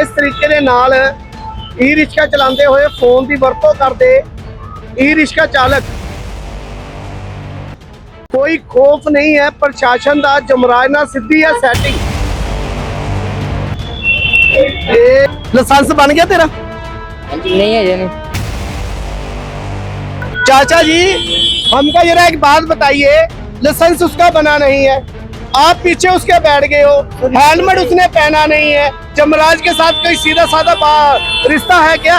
ਇਸ ਤਰੀਕੇ ਦੇ ਨਾਲ ਈ ਰਿਕਸ਼ਾ ਚਲਾਉਂਦੇ ਹੋਏ ਫੋਨ ਦੀ ਵਰਤੋਂ ਕਰਦੇ ਈ ਰਿਕਸ਼ਾ ਚਾਲਕ ਕੋਈ ਖੋਫ ਨਹੀਂ ਹੈ ਪ੍ਰਸ਼ਾਸਨ ਦਾ ਜਮਰਾਜ ਨਾਲ ਸਿੱਧੀ ਹੈ ਸੈਟਿੰਗ ਇਹ ਲਾਇਸੈਂਸ ਬਣ ਗਿਆ ਤੇਰਾ नहीं है ये नहीं चाचा जी हमका जरा एक बात बताइए लाइसेंस उसका बना नहीं है आप पीछे उसके बैठ गए हो हेलमेट उसने पहना नहीं है जमराज के साथ कोई सीधा साधा बा- रिश्ता है क्या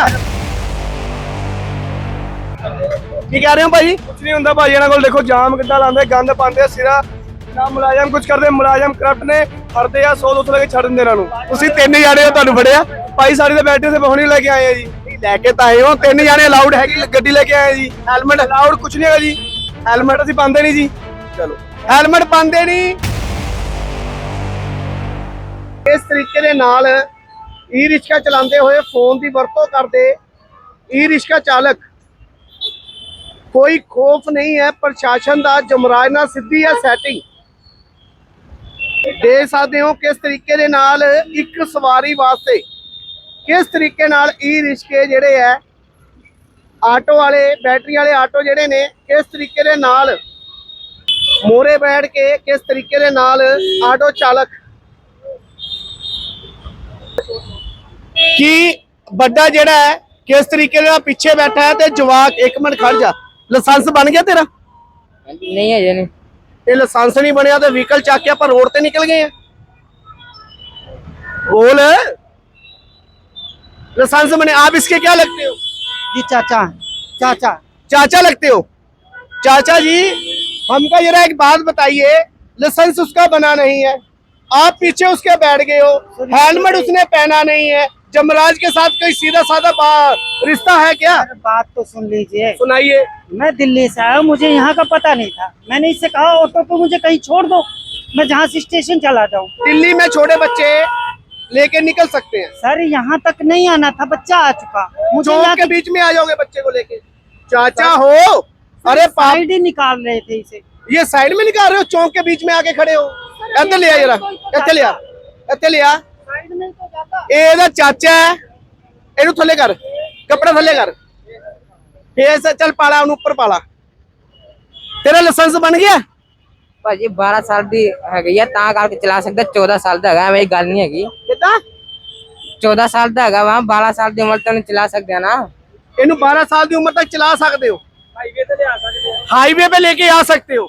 ਕੀ ਕਹਿ ਰਹੇ ਹੋ ਭਾਈ ਕੁਝ ਨਹੀਂ ਹੁੰਦਾ ਭਾਈ ਇਹਨਾਂ ਕੋਲ ਦੇਖੋ ਜਾਮ ਕਿੱਦਾਂ ਲਾਉਂਦੇ ਗੰਦ ਪਾਉਂਦੇ ਆ ਸਿਰਾ ਨਾ ਮੁਲਾਜ਼ਮ ਕੁਝ ਕਰਦੇ ਮੁਲਾਜ਼ਮ ਕਰਪਟ ਨੇ ਫੜਦੇ ਆ 100 200 ਲੈ ਕੇ ਛੱਡ ਦਿੰਦੇ ਇਹਨਾਂ ਨੂੰ ਤੁਸੀਂ ਤਿੰਨ ਜਾਣੇ ਹੋ ਤੁਹਾਨੂੰ ਫੜਿਆ ਭਾਈ ਸਾਡੀ ਤੇ ਬੈਠੇ ਤੇ ਹੁਣੀ ਲੈ ਕੇ ਆਏ ਆ ਜੀ ਨਹੀਂ, ਲੈ ਕੇ ਤਾਂ ਆਏ ਹੋ ਤਿੰਨ ਜਾਣੇ ਅਲਾਉਡ ਹੈਗੀ ਗੱਡੀ ਲੈ ਕੇ ਆਏ ਜੀ ਹੈਲਮਟ ਅਲਾਉਡ ਕੁਝ ਨਹੀਂ ਹੈਗਾ ਜੀ ਹੈਲਮਟ ਅਸੀਂ ਪਾਉਂਦੇ ਨਹੀਂ ਜੀ ਚਲੋ ਹੈਲਮਟ ਪਾਉਂਦੇ ਨਹੀਂ ਇਸ ਤਰੀਕੇ ਦੇ ਨਾਲ ਈ ਰਿਕਸ਼ਾ ਚਲਾਉਂਦੇ ਹੋਏ ਫੋਨ ਦੀ ਵਰਤੋਂ ਕਰਦੇ ਈ ਰਿਕਸ਼ਾ ਚਾਲਕ। ਕੋਈ ਖੋਫ ਨਹੀਂ ਹੈ, ਪ੍ਰਸ਼ਾਸਨ ਦਾ, ਜਮਰਾਜ ਨਾਲ ਸਿੱਧੀ ਹੈ ਸੈਟਿੰਗ ਦੇ ਸਕਦੇ ਹੋ ਕਿਸ ਤਰੀਕੇ ਦੇ ਨਾਲ ਇੱਕ ਸਵਾਰੀ ਵਾਸਤੇ, ਕਿਸ ਤਰੀਕੇ ਨਾਲ ਈ ਰਿਕਸ਼ੇ ਜਿਹੜੇ ਹੈ, ਆਟੋ ਵਾਲੇ, ਬੈਟਰੀ ਵਾਲੇ ਆਟੋ ਜਿਹੜੇ ਨੇ, ਕਿਸ ਤਰੀਕੇ ਦੇ ਨਾਲ ਮੋਰੇ ਬੈਠ ਕੇ, ਕਿਸ ਤਰੀਕੇ ਦੇ ਨਾਲ ਆਟੋ ਚਾਲਕ ਕੀ ਵੱਡਾ ਜਿਹੜਾ ਹੈ ਕਿਸ ਤਰੀਕੇ ਨਾਲ ਪਿੱਛੇ ਬੈਠਾ ਹੈ ਤੇ ਜਵਾਕ ਇੱਕ ਮਿੰਟ ਖੜ ਜਾ ਲਾਇਸੈਂਸ ਬਣ ਗਿਆ ਤੇਰਾ नहीं है ये नहीं ਇਹ ਲਾਇਸੈਂਸ ਨਹੀਂ ਬਣਿਆ ਤੇ ਵਹੀਕਲ ਚੱਕ ਕੇ ਆਪਾਂ ਰੋਡ ਤੇ ਨਿਕਲ ਗਏ ਆ बोल लाइसेंस बने आप इसके क्या लगते हो जी चाचा चाचा चाचा लगते हो चाचा जी हमका जरा एक बात बताइए लाइसेंस उसका बना नहीं है आप पीछे उसके बैठ गए हो हेलमेट उसने पहना नहीं है जमराज के साथ कोई सीधा साधा रिश्ता है क्या? बात तो सुन लीजिए। सुनाइए। मैं दिल्ली से आया मुझे यहाँ का पता नहीं था। मैंने इससे कहा ऑटो को मुझे कहीं छोड़ दो मैं जहाँ से स्टेशन चला जाऊँ। दिल्ली में छोटे बच्चे लेके निकल सकते हैं। सर यहाँ तक नहीं आना था बच्चा आ चुका। मुझे यहाँ के बीच में आ जाओगे बच्चे को लेके। चाचा हो अरे साइड ही निकाल रहे थे इसे। ये साइड में निकाल रहे हो चौक के बीच में आके खड़े हो। ले आ जरा। ले आ। ले आ। ਇਹ ਇਹਦਾ ਚਾਚਾ ਹੈ। ਇਹਨੂੰ ਥੱਲੇ ਕਰ। ਕੱਪੜਾ ਥੱਲੇ ਕਰ। ਫੇਸ ਚੱਲ ਪਾਲਾ ਉਹਨੂੰ ਉੱਪਰ ਪਾਲਾ। ਤੇਰਾ ਲਾਇਸੈਂਸ ਬਣ ਗਿਆ? ਭਾਜੀ 12 ਸਾਲ ਦੀ ਹੈਗੀ ਆ ਤਾਂ ਕਰਕੇ ਚਲਾ ਸਕਦਾ 14 ਸਾਲ ਦਾ ਹੈਗਾ ਐਵੇਂ ਗੱਲ ਨਹੀਂ ਹੈਗੀ। ਕਿਦਾਂ? 14 ਸਾਲ ਦਾ ਹੈਗਾ ਵਾ 12 ਸਾਲ ਦੀ ਉਮਰ ਤੱਕ ਚਲਾ ਸਕਦੇ ਆ ਨਾ। ਇਹਨੂੰ 12 ਸਾਲ ਦੀ ਉਮਰ ਤੱਕ ਚਲਾ ਸਕਦੇ ਹੋ। ਹਾਈਵੇ ਤੇ ਲਿਆ ਸਕਦੇ ਹੋ। ਹਾਈਵੇ ਤੇ ਲੈ ਕੇ ਆ ਸਕਦੇ ਹੋ।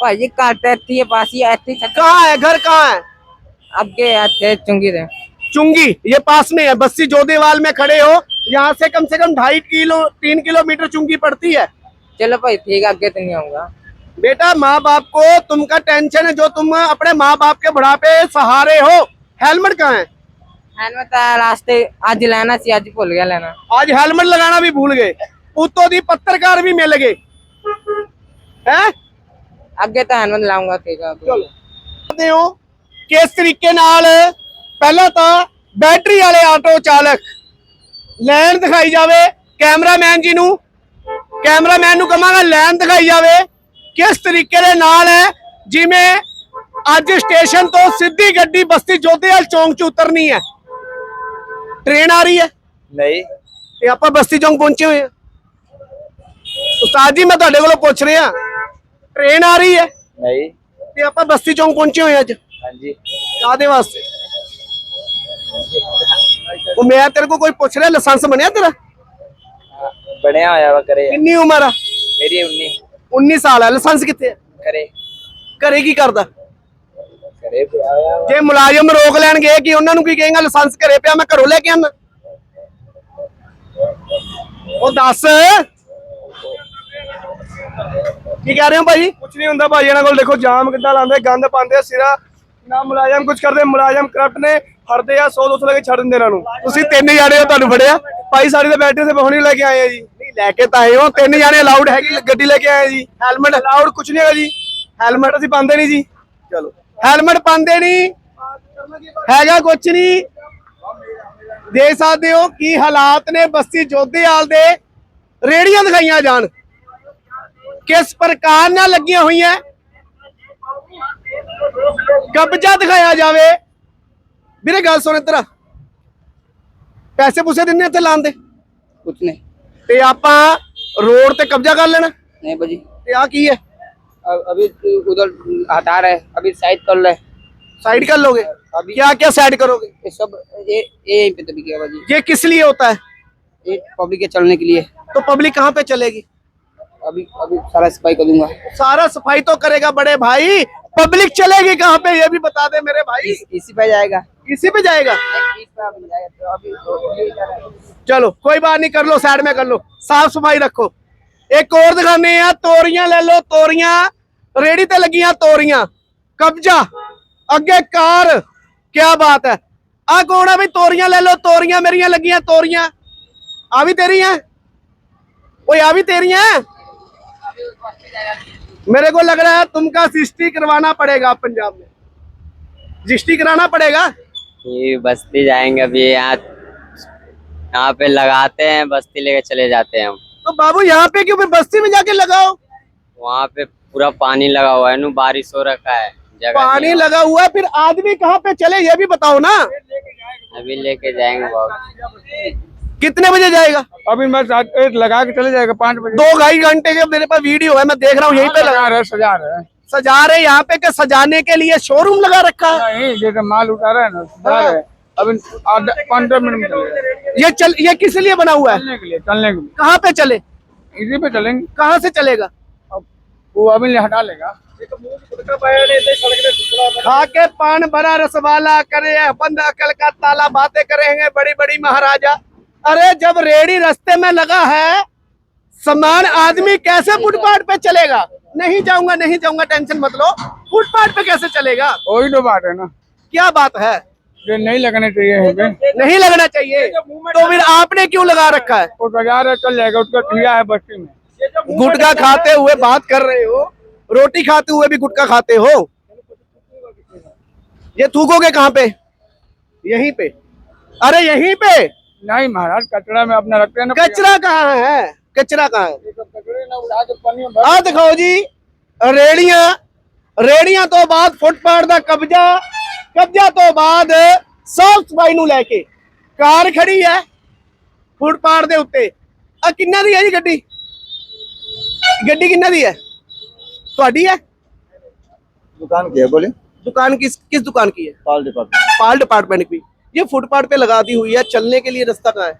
ਭਾਜੀ ਘਰ ਤੇ ਇੱਥੇ ਪਾਸ ਹੀ ਹੈ? ਘਰ ਕਹਾਂ ਹੈ? आपके यहाँ थे चुंगी थे चुंगी ये पास में है बस्सी जोधेवाल में खड़े हो यहाँ से कम से कम ढाई किलो तीन किलोमीटर चुंगी पड़ती है। चलो भाई ठीक है आगे तो नहीं आऊँगा। बेटा माँ बाप को तुमका टेंशन है जो तुम अपने माँ बाप के बुढ़ापे सहारे हो। हेलमेट कहाँ है? हेलमेट तो रास्ते आज लेना सी आज भूल गया लेना। आज हेलमेट लगाना भी भूल गए। पुतो दी पत्रकार भी मिल गए। हैं? आगे तो हेलमेट लाऊँगा ठीक है चलो। हो। ਕਿਸ ਤਰੀਕੇ ਨਾਲ ਪਹਿਲਾਂ ਤਾਂ ਬੈਟਰੀ ਵਾਲੇ ਆਟੋ ਚਾਲਕ ਲਾਈਨ ਦਿਖਾਈ ਜਾਵੇ ਕੈਮਰਾਮੈਨ ਜੀ ਨੂੰ ਕੈਮਰਾਮੈਨ ਨੂੰ ਕਹਾਂਗਾ ਲਾਈਨ ਦਿਖਾਈ ਜਾਵੇ ਕਿਸ ਤਰੀਕੇ ਦੇ ਨਾਲ ਹੈ ਜਿਵੇਂ ਅੱਜ ਸਟੇਸ਼ਨ ਤੋਂ ਸਿੱਧੀ ਗੱਡੀ ਬਸਤੀ ਜੋਧੇਵਾਲ ਚੌਂਕ 'ਚ ਉਤਰਨੀ ਹੈ। ਟ੍ਰੇਨ ਆ ਰਹੀ ਹੈ। ਨਹੀਂ। ਤੇ ਆਪਾਂ ਬਸਤੀ ਚੌਂਕ ਪਹੁੰਚੇ ਹੋਏ ਆ ਉਸਤਾਦ ਜੀ ਮੈਂ ਤੁਹਾਡੇ ਕੋਲੋਂ ਪੁੱਛ ਰਿਹਾ ਟ੍ਰੇਨ ਆ ਰਹੀ ਹੈ। ਨਹੀਂ। ਤੇ ਆਪਾਂ ਬਸਤੀ ਚੌਂਕ ਪਹੁੰਚੇ ਹੋਏ ਅੱਜ। ਹਾਂਜੀ। ਕਾਦੇ ਵਾਸਤੇ? ਉਹ ਮੈਂ ਤੇਰੇ ਕੋਲ ਕੋਈ ਪੁੱਛ ਰਿਹਾ ਲਾਇਸੈਂਸ ਬਣਿਆ ਤੇਰਾ? ਬਣਿਆ ਹੋਇਆ ਵਾ ਕਰੇ ਕਿੰਨੀ ਉਮਰ ਆ? ਮੇਰੀ 19 19 ਸਾਲ ਆ ਲਾਇਸੈਂਸ ਕਿੱਥੇ ਆ? ਕਰੇ ਘਰੇ ਕੀ ਕਰਦਾ? ਕਰੇ ਪਿਆ ਹੋਇਆ ਵਾ। ਜੇ ਮੁਲਾਜ਼ਮ ਰੋਕ ਲੈਣਗੇ ਕਿ ਉਹਨਾਂ ਨੂੰ ਕੀ ਕਹੇਗਾ ਲਾਇਸੈਂਸ ਘਰੇ ਪਿਆ ਮੈਂ ਘਰੋਂ ਲੈ ਕੇ ਆਣਾ ਉਹ ਦੱਸ। ਕੀ ਕਹਿ ਰਹੇ ਹੋ ਭਾਈ? ਕੁਝ ਨਹੀਂ ਹੁੰਦਾ ਭਾਈ ਇਹਨਾਂ ਕੋਲ ਦੇਖੋ ਜਾਮ ਕਿੱਦਾਂ ਲਾਉਂਦੇ ਗੰਦ ਪਾਉਂਦੇ ਆ ਸਿਰਾ ਨਾ ਮੁਲਾਜ਼ਮ ਕੁਝ ਕਰਦੇ ਮੁਲਾਜ਼ਮ ਕਰਪਟ ਨੇ ਫੜਦੇ ਆ 100 200 ਲੈ ਕੇ ਛੱਡ ਦਿੰਦੇ ਇਹਨਾਂ ਨੂੰ। ਤੁਸੀਂ ਤਿੰਨ ਜਾਣੇ ਹੋ ਤੁਹਾਨੂੰ ਫੜਿਆ? ਭਾਈ ਸਾਡੀ ਤੇ ਬੈਠੇ ਤੇ ਹੁਣੀ ਲੈ ਕੇ ਆਏ ਆ ਜੀ। ਨਹੀਂ ਲੈ ਕੇ ਤਾਂ ਆਏ ਹੋ ਤਿੰਨ ਜਾਣੇ ਅਲਾਉਡ ਹੈਗੀ ਗੱਡੀ ਲੈ ਕੇ ਆਏ ਜੀ। ਹੈਲਮਟ ਅਲਾਉਡ ਕੁਝ ਨਹੀਂ ਹੈਗਾ ਜੀ। ਹੈਲਮਟ ਅਸੀਂ ਪਾਉਂਦੇ ਨਹੀਂ ਜੀ। ਚਲੋ। ਹੈਲਮਟ ਪਾਉਂਦੇ ਨਹੀਂ। ਹੈਗਾ ਕੁਝ ਨਹੀਂ। ਦੇਖ ਸਕਦੇ ਹੋ ਕੀ ਹਾਲਾਤ ਨੇ ਬਸਤੀ ਜੋਧੇਵਾਲ ਦੇ। ਰੇੜੀਆਂ ਦਿਖਾਈਆਂ ਜਾਣ। ਕਿਸ ਪ੍ਰਕਾਰ ਨਾਲ ਲੱਗੀਆਂ ਹੋਈਆਂ। ਕਬਜ਼ਾ ਦਿਖਾਇਆ ਜਾਵੇ ਵੀਰੇ ਗੱਲ ਸੁਣ ਇੱਧਰ ਆ। ਪੈਸੇ ਪੂਸੇ ਦਿੰਦੇ ਇੱਥੇ ਲਾਉਣ ਦੇ कुछ नहीं ਤੇ ਆਪਾਂ ਰੋਡ ਤੇ ਕਬਜ਼ਾ ਕਰ ਲੈਣਾ नहीं बजी ਤੇ ਆ ਕੀ ਹੈ अब अभी तो उधर हटा रहे अभी साइड कर रहे साइड कर लोगे अभी क्या क्या साइड करोगे ये सब ये ये यहीं पे तो बिकेगा बाजी ये किस लिए होता है ये पब्लिक के चलने के लिए तो पब्लिक कहाँ पे चलेगी अभी अभी सारा सफाई कर दूंगा सारा सफाई तो करेगा बड़े भाई पब्लिक चलेगी कहाँ पे ये भी बता दे मेरे भाई। इस, इसी पे जाएगा। इसी पे जाएगा? चलो कोई बात नहीं कर लो साइड में कर लो। साफ़ सफ़ाई रखो। एक और दिखाने तोरिया ले लो तोरिया। रेडी ते लगिया तोरिया। कब्जा। अगे कार। क्या बात है। आ कौन है भाई? तोरिया ले लो तोरिया मेरिया लगियाँ तोरिया। आ भी तेरी है? ओए आ भी तेरी है? मेरे को लग रहा है तुमका रजिस्ट्री करवाना पड़ेगा पंजाब में। रजिस्ट्री कराना पड़ेगा? ये बस्ती जाएँगे अभी यहाँ यहाँ पे लगाते हैं बस्ती लेके चले जाते हैं हम। तो बाबू यहाँ पे क्यों बस्ती में जाके लगाओ? वहाँ पे पूरा पानी लगा हुआ है नु बारिश हो रखा है पानी लगा हुआ है फिर आदमी कहाँ पे चले ये भी बताओ ना। अभी लेके जाएँगे बाबू कितने बजे जाएगा? अभी मैं एक लगा के चले जाएगा पाँच बजे। दो ढाई घंटे के मेरे पास वीडियो है मैं देख रहा हूँ यहीं पे लगा रहे सजा रहे सजा रहे यहाँ पे के सजाने के लिए शोरूम लगा रखा है? नहीं जैसे माल उतारा है ना सजा रहे अभी पंद्रह मिनट में ये चल ये किस लिए बना हुआ है? चलने के लिए चलने के लिए। कहाँ पे चले? इसी पे चलेंगे। कहाँ से चलेगा? वो अभी हटा लेगा। खा के पान भरा रसवाला करे बंद अकल का ताला बातें करेंगे बड़ी बड़ी महाराजा। अरे जब रेडी रास्ते में लगा है समान आदमी कैसे फुटपाथ पे चलेगा? नहीं जाऊँगा नहीं जाऊँगा टेंशन मत लो। फुटपाथ पे कैसे चलेगा? वही तो बात है ना। क्या बात है? ये नहीं लगने चाहिए पे नहीं लगना चाहिए। तो फिर आपने क्यों लगा रखा है? वो सजा रहे चल जाएगा उसका ठिया है बस्ती में। गुटखा खाते हुए बात कर रहे हो रोटी खाते हुए भी गुटखा खाते हो। ये थूकोगे कहाँ पे? यहीं पे। अरे यहीं पे। नहीं महाराज कचरा में अपना रखते हैं ना कचरा कहाँ है कचरा कहाँ है कचरे ना उठा के पानी में भर ਆ ਦਿਖਾਓ ਜੀ ਰੇੜੀਆਂ ਰੇੜੀਆਂ ਤੋਂ ਬਾਅਦ ਫੁੱਟਪਾਥ ਦਾ ਕਬਜ਼ਾ ਕਬਜ਼ਾ ਤੋਂ ਬਾਅਦ ਸਾਫ ਸਫਾਈ ਨੂੰ ਲੈ ਕੇ ਕਾਰ ਖੜੀ ਹੈ ਫੁੱਟਪਾਥ ਦੇ ਉੱਤੇ ਆ ਕਿੰਨਾ ਦੀ ਹੈ ਜੀ ਗੱਡੀ ਗੱਡੀ ਕਿੰਨਾ ਦੀ ਹੈ ਤੁਹਾਡੀ ਹੈ दुकान की है बोले दुकान किस किस दुकान की है पाल डिपार्टमेंट पाल डिपार्टमेंट की ये फुटपाथ पे लगा दी हुई है चलने के लिए रास्ता कहाँ है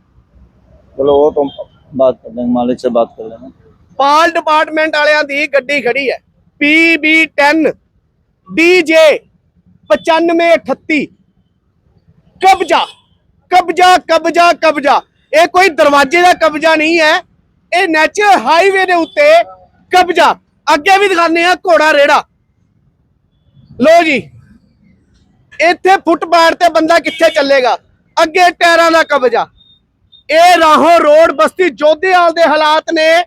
बोलो वो तो बात कर लेंगे मालिक से बात कर लेना ਪਾਲ ਡਿਪਾਰਟਮੈਂਟ ਵਾਲਿਆਂ ਦੀ ਗੱਡੀ ਖੜੀ ਹੈ PB10 DJ 9538 ਕਬਜ਼ਾ ਕਬਜ਼ਾ ਕਬਜ਼ਾ ਕਬਜ਼ਾ ਇਹ ਕੋਈ ਦਰਵਾਜ਼ੇ ਦਾ ਕਬਜ਼ਾ ਨਹੀਂ ਹੈ ਇਹ ਨੈਚੁਰਲ ਹਾਈਵੇ ਦੇ ਉੱਤੇ ਕਬਜ਼ਾ ਅੱਗੇ ਵੀ ਦਿਖਾਉਂਦੇ ਆ ਘੋੜਾ ਰੇੜਾ ਲੋ ਜੀ ਇੱਥੇ ਫੁੱਟਪਾਥ ਤੇ ਬੰਦਾ ਕਿੱਥੇ ਚੱਲੇਗਾ? ਅੱਗੇ ਟਾਇਰਾਂ ਦਾ ਕਬਜ਼ਾ। ਇਹ ਰਾਹੋਂ ਰੋਡ ਬਸਤੀ ਜੋਧੇਵਾਲ ਦੇ ਹਾਲਾਤ ਨੇ।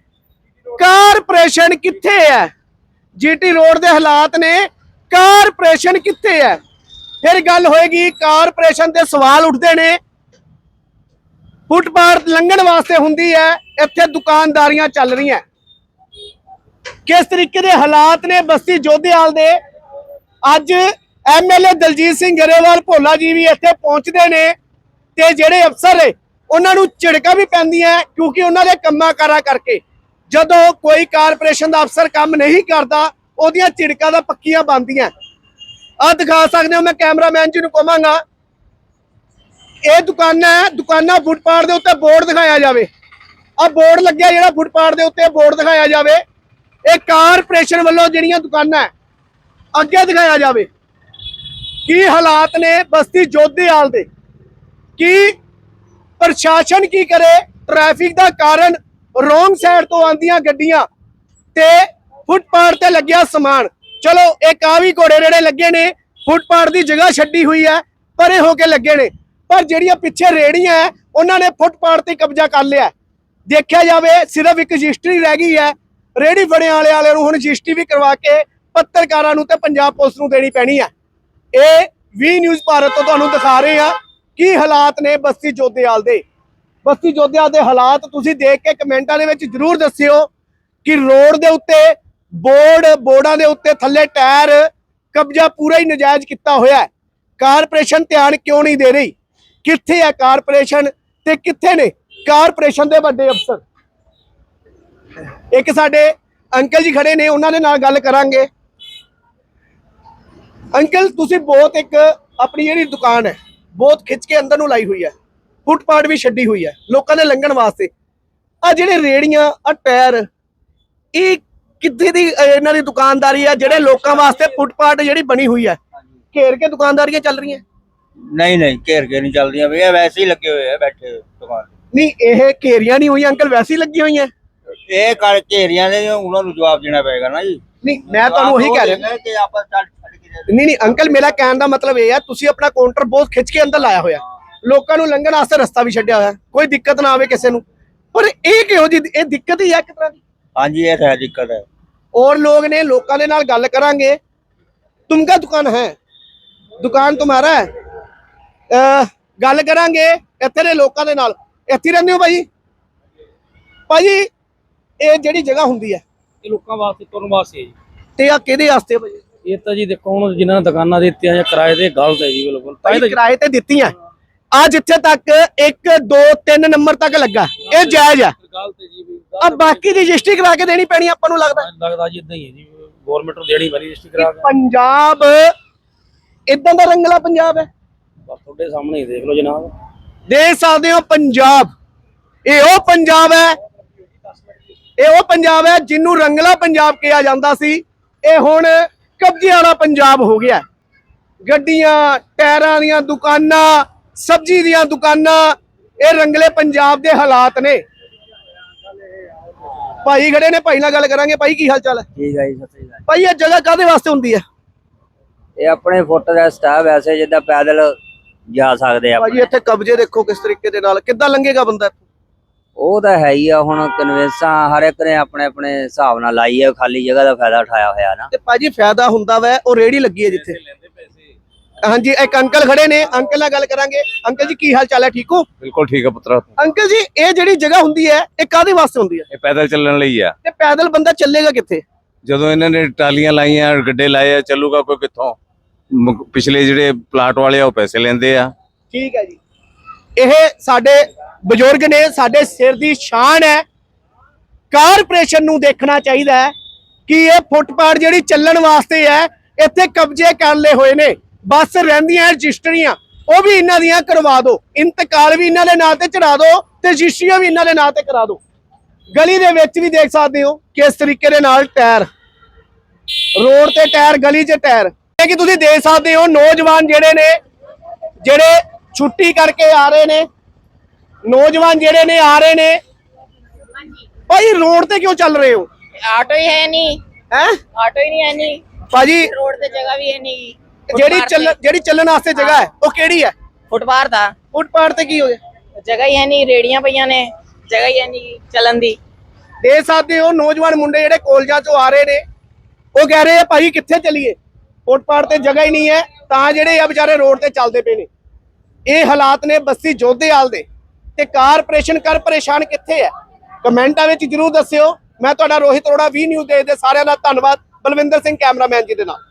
ਕਾਰਪੋਰੇਸ਼ਨ ਕਿੱਥੇ ਹੈ? ਜੀਟੀ ਰੋਡ ਦੇ ਹਾਲਾਤ ਨੇ। ਕਾਰਪੋਰੇਸ਼ਨ ਕਿੱਥੇ ਹੈ? ਫਿਰ ਗੱਲ ਹੋਏਗੀ, ਕਾਰਪੋਰੇਸ਼ਨ ਦੇ ਸਵਾਲ ਉੱਠਦੇ ਨੇ। ਫੁੱਟਪਾਥ ਲੰਘਣ ਵਾਸਤੇ ਹੁੰਦੀ ਹੈ। ਇੱਥੇ ਦੁਕਾਨਦਾਰੀਆਂ ਚੱਲ ਰਹੀਆਂ। ਕਿਸ ਤਰੀਕੇ ਦੇ ਹਾਲਾਤ ਨੇ ਬਸਤੀ ਜੋਧੇਵਾਲ ਦੇ? ਅੱਜ ਐਮਐਲਏ ਦਲਜੀਤ ਸਿੰਘ ਗਰੇਵਾਲ ਭੋਲਾ ਜੀ ਵੀ ਇੱਥੇ ਪਹੁੰਚਦੇ ਨੇ ਤੇ ਜਿਹੜੇ ਅਫਸਰ ਨੇ, ਉਹਨਾਂ ਨੂੰ ਝਿੜਕਾਂ ਵੀ ਪੈਂਦੀਆਂ ਕਿਉਂਕਿ ਉਹਨਾਂ ਦੇ ਕੰਮਾਂ ਕਾਰਾਂ ਕਰਕੇ। ਜਦੋਂ ਕੋਈ ਕਾਰਪੋਰੇਸ਼ਨ ਦਾ ਅਫਸਰ ਕੰਮ ਨਹੀਂ ਕਰਦਾ, ਉਹਦੀਆਂ ਝਿੜਕਾਂ ਦਾ ਪੱਕੀਆਂ ਬਣਦੀਆਂ ਆ ਦਿਖਾ ਸਕਦੇ ਹੋ, ਮੈਂ ਕੈਮਰਾਮੈਨ ਜੀ ਨੂੰ ਕਹਾਂਗਾ ਇਹ ਦੁਕਾਨਾਂ ਹੈ, ਦੁਕਾਨਾਂ ਫੁੱਟਪਾਥ ਦੇ ਉੱਤੇ ਬੋਰਡ ਦਿਖਾਇਆ ਜਾਵੇ। ਆ ਬੋਰਡ ਲੱਗਿਆ ਜਿਹੜਾ ਫੁੱਟਪਾਥ ਦੇ ਉੱਤੇ ਬੋਰਡ ਦਿਖਾਇਆ ਜਾਵੇ। ਇਹ ਕਾਰਪੋਰੇਸ਼ਨ ਵੱਲੋਂ ਜਿਹੜੀਆਂ ਦੁਕਾਨਾਂ ਅੱਗੇ ਦਿਖਾਇਆ ਜਾਵੇ। ਕੀ ਹਾਲਾਤ ਨੇ ਬਸਤੀ ਜੋਧੇਵਾਲ ਦੇ? ਕੀ ਪ੍ਰਸ਼ਾਸਨ ਕੀ ਕਰੇ? ਟ੍ਰੈਫਿਕ ਦਾ ਕਾਰਨ ਰੋਂਗ ਸਾਈਡ ਤੋਂ ਆਂਦੀਆਂ ਗੱਡੀਆਂ ਤੇ ਫੁੱਟਪਾਥ ਤੇ ਲੱਗਿਆ ਸਮਾਨ। ਚਲੋ, ਇੱਕ ਆ ਵੀ ਘੋੜੇ ਰੇੜੇ ਲੱਗੇ ਨੇ, ਫੁੱਟਪਾਥ ਦੀ ਜਗ੍ਹਾ ਛੱਡੀ ਹੋਈ ਹੈ, ਪਰੇ ਹੋ ਕੇ ਲੱਗੇ ਨੇ। ਪਰ ਜਿਹੜੀਆਂ ਪਿੱਛੇ ਰੇੜੀਆਂ ਹੈ, ਉਹਨਾਂ ਨੇ ਫੁੱਟਪਾਥ ਤੇ ਕਬਜ਼ਾ ਕਰ ਲਿਆ ਦੇਖਿਆ ਜਾਵੇ, ਸਿਰਫ ਇੱਕ ਰਜਿਸਟਰੀ ਰਹਿ ਗਈ ਹੈ। ਰੇੜੀ ਫੜਿਆਂ ਵਾਲੇ ਵਾਲੇ ਨੂੰ ਹੁਣ ਰਜਿਸਟਰੀ ਵੀ ਕਰਵਾ ਕੇ ਪੱਤਰਕਾਰਾਂ ਨੂੰ ਤੇ ਪੰਜਾਬ ਪੁਲਿਸ ਨੂੰ ਦੇਣੀ ਪੈਣੀ ਹੈ। ਇਹ ਵੀ ਨਿਊਜ਼ ਭਾਰਤ ਤੋਂ ਤੁਹਾਨੂੰ ਦਿਖਾ ਰਹੇ ਆ ਕੀ ਹਾਲਾਤ ਨੇ ਬਸਤੀ ਜੋਧੇਵਾਲ ਦੇ। ਬਸਤੀ ਜੋਧੇਵਾਲ ਦੇ ਹਾਲਾਤ ਤੁਸੀਂ ਦੇਖ ਕੇ ਕਮੈਂਟਾਂ ਦੇ ਵਿੱਚ ਜਰੂਰ ਦੱਸਿਓ ਕਿ ਰੋਡ ਦੇ ਉੱਤੇ, ਬੋਰਡ, ਬੋਰਡਾਂ ਦੇ ਉੱਤੇ ਥੱਲੇ ਟਾਇਰ, ਕਬਜ਼ਾ ਪੂਰਾ ਹੀ ਨਜਾਇਜ਼ ਕੀਤਾ ਹੋਇਆ ਹੈ। ਕਾਰਪੋਰੇਸ਼ਨ ਧਿਆਨ ਕਿਉਂ ਨਹੀਂ ਦੇ ਰਹੀ? ਕਿੱਥੇ ਹੈ ਕਾਰਪੋਰੇਸ਼ਨ ਤੇ ਕਿੱਥੇ ਨੇ ਕਾਰਪੋਰੇਸ਼ਨ ਦੇ ਵੱਡੇ ਅਫਸਰ? ਇੱਕ ਸਾਡੇ ਅੰਕਲ ਜੀ ਖੜੇ ਨੇ, ਉਹਨਾਂ ਦੇ ਨਾਲ ਗੱਲ ਕਰਾਂਗੇ। ਅੰਕਲ ਤੁਸੀਂ ਬਹੁਤ ਇੱਕ ਆਪਣੀ ਜਿਹੜੀ ਦੁਕਾਨ ਹੈ ਬਹੁਤ ਖਿੱਚ ਕੇ ਅੰਦਰ ਨੂੰ ਲਾਈ ਹੋਈ ਹੈ। ਫੁੱਟਪਾਥ ਵੀ ਛੱਡੀ ਹੋਈ ਹੈ ਲੋਕਾਂ ਦੇ ਲੰਘਣ ਵਾਸਤੇ। ਆ ਜਿਹੜੇ ਰੇੜੀਆਂ ਆ ਟਾਇਰ ਇਹ ਕਿੱਥੇ ਦੀ ਇਹਨਾਂ ਦੀ ਦੁਕਾਨਦਾਰੀ ਆ ਜਿਹੜੇ ਲੋਕਾਂ ਵਾਸਤੇ ਫੁੱਟਪਾਥ ਜਿਹੜੀ ਬਣੀ ਹੋਈ ਹੈ? ਘੇਰ ਕੇ ਦੁਕਾਨਦਾਰੀਆਂ ਚੱਲ ਰਹੀਆਂ? ਨਹੀਂ ਨਹੀਂ ਘੇਰ ਕੇ ਨਹੀਂ ਚੱਲਦੀਆਂ ਵੀ ਇਹ ਵੈਸੇ ਹੀ ਲੱਗੇ ਹੋਏ ਆ ਬੈਠੇ ਦੁਕਾਨ ਨਹੀਂ ਇਹ ਘੇਰੀਆਂ ਨਹੀਂ ਹੋਈਆਂ ਅੰਕਲ ਵੈਸੇ ਹੀ ਲੱਗੀਆਂ ਹੋਈਆਂ। ਇਹ ਕਰ ਘੇਰੀਆਂ ਦੇ ਉਹਨਾਂ ਨੂੰ ਜਵਾਬ ਦੇਣਾ ਪਏਗਾ ਨਾ ਜੀ। ਨਹੀਂ ਮੈਂ ਤੁਹਾਨੂੰ ਉਹੀ ਕਹਿ ਰਿਹਾ। ਕਿ ਆਪਾਂ ਚੱਲ ਛੱਡ ਨਹੀਂ ਨਹੀਂ ਅੰਕਲ ਮੇਰਾ ਕਹਿਣ ਦਾ ਮਤਲਬ ਇਹ ਹੈ ਤੁਸੀਂ ਆਪਣਾ ਕਾਊਂਟਰ ਬਹੁਤ ਖਿੱਚ ਕੇ ਅੰਦਰ ਲਾਇਆ ਹੋਇਆ। ਲੋਕਾਂ ਨੂੰ ਲੰਘਣ ਵਾਸਤੇ ਰਸਤਾ ਵੀ ਛੱਡਿਆ ਹੋਇਆ। ਕੋਈ ਦਿੱਕਤ ਨਾ ਆਵੇ ਕਿਸੇ ਨੂੰ। ਪਰ ਇਹ ਕਿਹੋ ਜੀ ਇਹ ਦਿੱਕਤ ਹੀ ਹੈ ਇੱਕ ਤਰ੍ਹਾਂ ਦੀ। ਹਾਂਜੀ ਇਹ ਹੈ ਦਿੱਕਤ ਹੈ। ਔਰ ਲੋਕ ਨੇ ਲੋਕਾਂ ਦੇ ਨਾਲ ਗੱਲ ਕਰਾਂਗੇ। ਤੁਮਕਾ ਦੁਕਾਨ ਹੈ? ਦੁਕਾਨ ਤੁਹਾਡਾ ਹੈ? ਗੱਲ ਕਰਾਂਗੇ ਇੱਥੇ ਦੇ ਲੋਕਾਂ ਦੇ ਨਾਲ। ਇੱਥੇ ਰਹਿੰਦੇ ਹੋ ਭਾਈ? ਭਾਜੀ ਇਹ ਜਿਹੜੀ ਜਗ੍ਹਾ ਹੁੰਦੀ ਹੈ। ਇਹ ਲੋਕਾਂ ਵਾਸਤੇ ਤੁਰਨ ਵਾਸਤੇ ਤੇ ਆ ਕਿਹਦੇ ਵਾਸਤੇ ਭਾਜੀ ਇਹ ਤਾਂ ਜੀ ਦੇਖੋ ਹੁਣ ਜਿਨ੍ਹਾਂ ਦੁਕਾਨਾਂ ਦਿੱਤੀਆਂ ਜਾਂ ਕਿਰਾਏ ਤੇ ਗਲਤ ਹੈ ਜੀ ਬਿਲਕੁਲ ਤਾਂ ਹੀ ਭਾਈ ਤਾਂ ਕਿਰਾਏ ਤੇ ਦਿੱਤੀਆਂ। ਆ ਜਿੱਥੇ ਤੱਕ 1 2 3 ਨੰਬਰ ਤੱਕ ਲੱਗਾ। ਇਹ ਜਾਇਜ਼ ਆ ਗਲਤ ਹੈ ਜੀ ਵੀ ਆ ਬਾਕੀ ਦੀ ਰਜਿਸਟਰੀ ਕਰਾ ਕੇ ਦੇਣੀ ਪੈਣੀ ਆਪਾਂ ਨੂੰ ਲੱਗਦਾ। ਲੱਗਦਾ ਜੀ ਇਦਾਂ ਹੀ ਹੈ ਜੀ ਗਵਰਨਮੈਂਟ ਨੂੰ ਦੇਣੀ ਪੈਣੀ ਰਜਿਸਟਰੀ ਕਰਾ ਕੇ। ਪੰਜਾਬ ਇਦਾਂ ਦਾ ਰੰਗਲਾ ਪੰਜਾਬ ਹੈ। ਬਸ ਤੁਹਾਡੇ ਸਾਹਮਣੇ ਹੀ ਦੇਖ ਲਓ ਜਨਾਬ। ਦੇਖ ਸਕਦੇ ਹੋ ਪੰਜਾਬ। ਇਹ ਉਹ ਪੰਜਾਬ ਹੈ। ਇਹ ਉਹ ਪੰਜਾਬ ਹੈ ਜਿਹਨੂੰ ਰੰਗਲਾ ਪੰਜਾਬ ਕਿਹਾ ਜਾਂਦਾ ਸੀ। ਇਹ ਹੁਣ ਕਬਜ਼ੇ ਵਾਲਾ ਪੰਜਾਬ ਹੋ ਗਿਆ। ਗੱਡੀਆਂ ਟਾਇਰਾਂ ਦੀਆਂ ਦੁਕਾਨਾਂ ਸਬਜ਼ੀ ਦੀਆਂ ਦੁਕਾਨਾਂ ਇਹ ਰੰਗਲੇ ਪੰਜਾਬ ਦੇ ਹਾਲਾਤ ਨੇ। ਭਾਈ ਖੜੇ ਨੇ ਭਾਈ ਨਾਲ ਗੱਲ ਕਰਾਂਗੇ। ਭਾਈ ਕੀ ਹਾਲ ਚਾਲ ਹੈ? ਠੀਕ ਹੈ ਜੀ ਸਤਿ ਸ੍ਰੀ ਅਕਾਲ। ਭਾਈ ਇਹ ਜਗ੍ਹਾ ਕਾਹਦੇ ਵਾਸਤੇ ਹੁੰਦੀ ਹੈ? ਇਹ ਆਪਣੇ ਫੁੱਟ ਰੈਸਟ ਆ ਵੈਸੇ ਜਿੱਦਾਂ ਪੈਦਲ ਜਾ ਸਕਦੇ ਆ ਭਾਈ ਇੱਥੇ ਕਬਜ਼ੇ ਦੇਖੋ ਕਿਸ ਤਰੀਕੇ ਦੇ ਨਾਲ। ਕਿੱਦਾਂ ਲੰਘੇਗਾ ਬੰਦਾ ਇੱਥੋਂ? ਉਹ ਤਾਂ ਹੈ ਹੀ ਆ ਹੁਣ ਕਨਵੈਂਸਾਂ ਹਰ ਇੱਕ ਨੇ ਆਪਣੇ ਆਪਣੇ ਹਿਸਾਬ ਨਾਲ ਲਾਈ ਹੈ ਖਾਲੀ ਜਗ੍ਹਾ ਦਾ ਫਾਇਦਾ ਉਠਾਇਆ ਹੋਇਆ ਨਾ। ਤੇ ਭਾਜੀ ਫਾਇਦਾ ਹੁੰਦਾ ਵੈ ਉਹ ਰੇੜੀ ਲੱਗੀ ਹੈ ਜਿੱਥੇ। ਹਾਂਜੀ ਇੱਕ ਅੰਕਲ ਖੜੇ ਨੇ ਅੰਕਲ ਨਾਲ ਗੱਲ ਕਰਾਂਗੇ। ਅੰਕਲ ਜੀ ਕੀ ਹਾਲ ਚਾਲ ਹੈ ਠੀਕ ਹੋ? ਬਿਲਕੁਲ ਠੀਕ ਹੈ ਪੁੱਤਰਾ। ਅੰਕਲ ਜੀ ਇਹ ਜਿਹੜੀ ਜਗ੍ਹਾ ਹੁੰਦੀ ਹੈ ਇਹ ਕਾਦੇ ਵਾਸਤੇ ਹੁੰਦੀ ਹੈ? ਇਹ ਪੈਦਲ ਚੱਲਣ ਲਈ ਆ। ਤੇ ਪੈਦਲ ਬੰਦਾ ਚੱਲੇਗਾ ਕਿੱਥੇ? ਜਦੋਂ ਇਹਨਾਂ ਨੇ ਟਾਲੀਆਂ ਲਾਈਆਂ ਗੱਡੇ ਲਾਏ ਆ ਚੱਲੂਗਾ ਕੋਈ ਕਿੱਥੋਂ? ਪਿਛਲੇ ਜਿਹੜੇ ਪਲਾਟ ਵਾਲੇ ਆ ਉਹ ਪੈਸੇ ਲੈਂਦੇ ਆ। ਠੀਕ ਹੈ ਜੀ। ਇਹ ਸਾਡੇ ਬਜ਼ੁਰਗ ਨੇ, ਸਾਡੇ ਸਿਰ ਦੀ ਸ਼ਾਨ ਹੈ। ਕਾਰਪੋਰੇਸ਼ਨ ਨੂੰ ਦੇਖਣਾ ਚਾਹੀਦਾ ਹੈ ਕਿ ਇਹ ਫੁੱਟਪਾਥ ਜਿਹੜੀ ਚੱਲਣ ਵਾਸਤੇ ਹੈ, ਇੱਥੇ ਕਬਜ਼ੇ ਕਰ ਲਏ ਹੋਏ ਨੇ। ਬਸ ਰਹਿੰਦੀਆਂ, ਰਜਿਸਟਰੀਆਂ, ਉਹ ਵੀ ਇਹਨਾਂ ਦੀਆਂ ਕਰਵਾ ਦਿਓ। ਇੰਤਕਾਲ ਵੀ ਇਹਨਾਂ ਦੇ ਨਾਂ ਤੇ ਚੜਾ ਦਿਓ ਤੇ ਰਜਿਸਟਰੀਆਂ ਵੀ ਇਹਨਾਂ ਦੇ ਨਾਂ ਤੇ ਕਰਾ ਦਿਓ। ਗਲੀ ਦੇ ਵਿੱਚ ਵੀ ਦੇਖ ਸਕਦੇ ਹੋ ਕਿਸ ਤਰੀਕੇ ਦੇ ਨਾਲ ਟਾਇਰ। ਰੋਡ ਤੇ ਟਾਇਰ, ਗਲੀ 'ਚ ਟਾਇਰ। ਇਹ ਕਿ ਤੁਸੀਂ ਦੇਖ ਸਕਦੇ ਹੋ, ਨੌਜਵਾਨ ਜਿਹੜੇ ਨੇ, ਜਿਹੜੇ ਛੁੱਟੀ ਕਰਕੇ ਆ ਰਹੇ ਨੇ। ਨੌਜਵਾਨ ਜਿਹੜੇ ਨੇ ਆ ਰਹੇ ਨੇ। ਭਾਈ ਰੋਡ ਤੇ ਕਿਉਂ ਚੱਲ ਰਹੇ ਹੋ? ਆਟੋ ਹੀ ਹੈ ਨਹੀਂ ਹੈ? ਆਟੋ ਹੀ ਨਹੀਂ ਹੈ ਨਹੀਂ ਭਾਜੀ ਰੋਡ ਤੇ ਜਗ੍ਹਾ ਵੀ ਹੈ ਨਹੀਂ ਜਿਹੜੀ ਚੱਲ ਜਿਹੜੀ ਚੱਲਣ ਵਾਸਤੇ ਜਗ੍ਹਾ ਹੈ ਉਹ ਕਿਹੜੀ ਹੈ? ਫੁੱਟਪਾਥ ਦਾ। ਫੁੱਟਪਾਥ ਤੇ ਕੀ ਹੋ ਗਿਆ? ਜਗ੍ਹਾ ਹੀ ਹੈ ਨਹੀਂ ਰੇੜੀਆਂ ਪਈਆਂ ਨੇ। ਜਗ੍ਹਾ ਹੀ ਹੈ ਨਹੀਂ ਚੱਲਣ ਦੀ। ਦੇ ਸਕਦੇ ਹੋ ਨੌਜਵਾਨ ਮੁੰਡੇ ਜਿਹੜੇ ਕਾਲਜਾਂ ਚੋਂ ਆ ਰਹੇ ਨੇ ਉਹ ਕਹਿ ਰਹੇ ਆ ਭਾਈ ਕਿੱਥੇ ਚੱਲੀਏ? ਫੁੱਟਪਾਥ ਤੇ ਜਗ੍ਹਾ ਹੀ ਨਹੀਂ ਹੈ। ਤਾਂ ਜਿਹੜੇ ਆ ਵਿਚਾਰੇ ਰੋਡ ਤੇ ਚੱਲਦੇ ਪਏ ਨੇ। ਇਹ ਹਾਲਾਤ ਨੇ ਬਸਤੀ ਜੋਧੇਵਾਲ ਦੇ ਤੇ ਕਾਰਪੋਰੇਸ਼ਨ ਕਰ ਪਰੇਸ਼ਾਨ ਕਿੱਥੇ ਹੈ? ਕਮੈਂਟਾਂ ਵਿੱਚ ਜਰੂਰ ਦੱਸਿਓ। ਮੈਂ ਤੁਹਾਡਾ ਰੋਹਿਤ ਅਰੋੜਾ ਵੀ ਨਿਊਜ਼ ਦੇ ਦੇ ਸਾਰਿਆਂ ਦਾ ਧੰਨਵਾਦ। ਬਲਵਿੰਦਰ ਸਿੰਘ, ਕੈਮਰਾਮੈਨ ਜੀ ਦੇ ਨਾਲ।